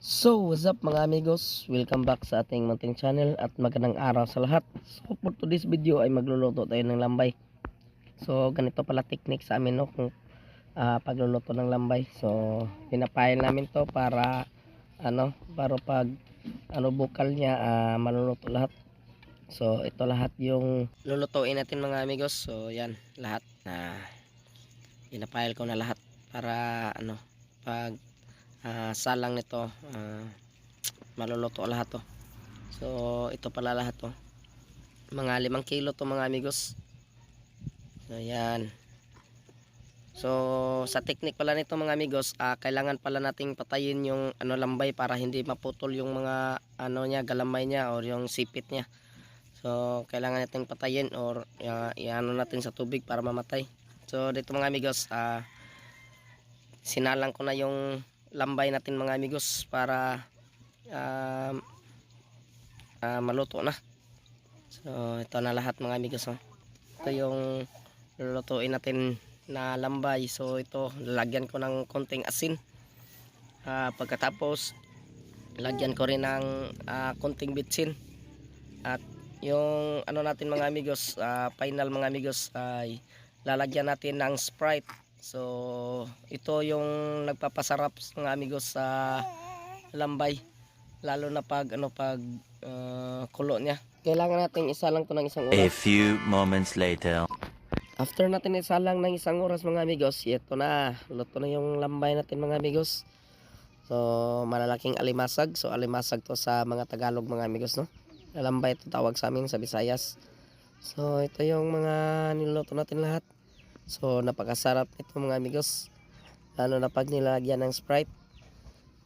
So, what's up mga amigos? Welcome back sa ating munting channel at magandang araw sa lahat. So, for today's video ay magluluto tayo ng lambay. So, ganito pala technique sa amin no kung ah, pagluluto ng lambay. So, pinapile namin to para ano, para pag ano bukal niya ah, maluluto lahat. So, ito lahat yung lulutuin natin mga amigos. So, yan, lahat na pinapile ko na lahat para ano, pag ah, salang nito. Ah, maluluto lahat to. So ito pala lahat to. Mga limang kilo to mga amigos. So yan so sa technique pala nito mga amigos ah, kailangan pala nating patayin yung ano lambay para hindi maputol yung mga ano niya galamay niya or yung sipit niya. So kailangan nating patayin or uh, iano natin sa tubig para mamatay. So dito mga amigos ah, sinalang ko na yung lambay natin mga amigos para um, ah, maluto na. So ito na lahat mga amigos oh. ito yung lulutuin natin na lambay. So ito lalagyan ko ng konting asin. Ah, pagkatapos lagyan ko rin ng ah, konting bitsin. At yung ano natin mga amigos ah, final mga amigos ay lalagyan natin ng sprite So, ito yung nagpapasarap ng amigos sa lambay. Lalo na pag ano pag ah, kulo niya. Kailangan natin isalang to ng isang A oras. few moments later. After natin isalang ng isang oras mga amigos, ito na. Luto na yung lambay natin mga amigos. So, malalaking alimasag. So, alimasag to sa mga Tagalog mga amigos, no? Lambay ito tawag sa amin sa Visayas. So, ito yung mga niluto natin lahat. So, napakasarap ito mga amigos. Lalo na pag nilalagyan ng Sprite.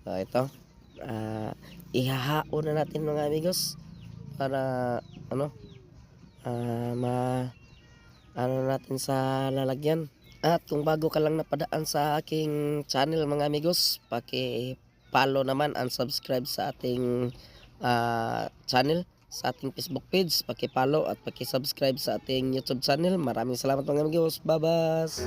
So, ito. ah ihahaon na natin mga amigos. Para, ano, ah ma, ano natin sa lalagyan. At kung bago ka lang napadaan sa aking channel mga amigos, paki-follow naman and subscribe sa ating ah, channel sa ating Facebook page, paki-follow at paki-subscribe sa ating YouTube channel. Maraming salamat mga amigos. Babas.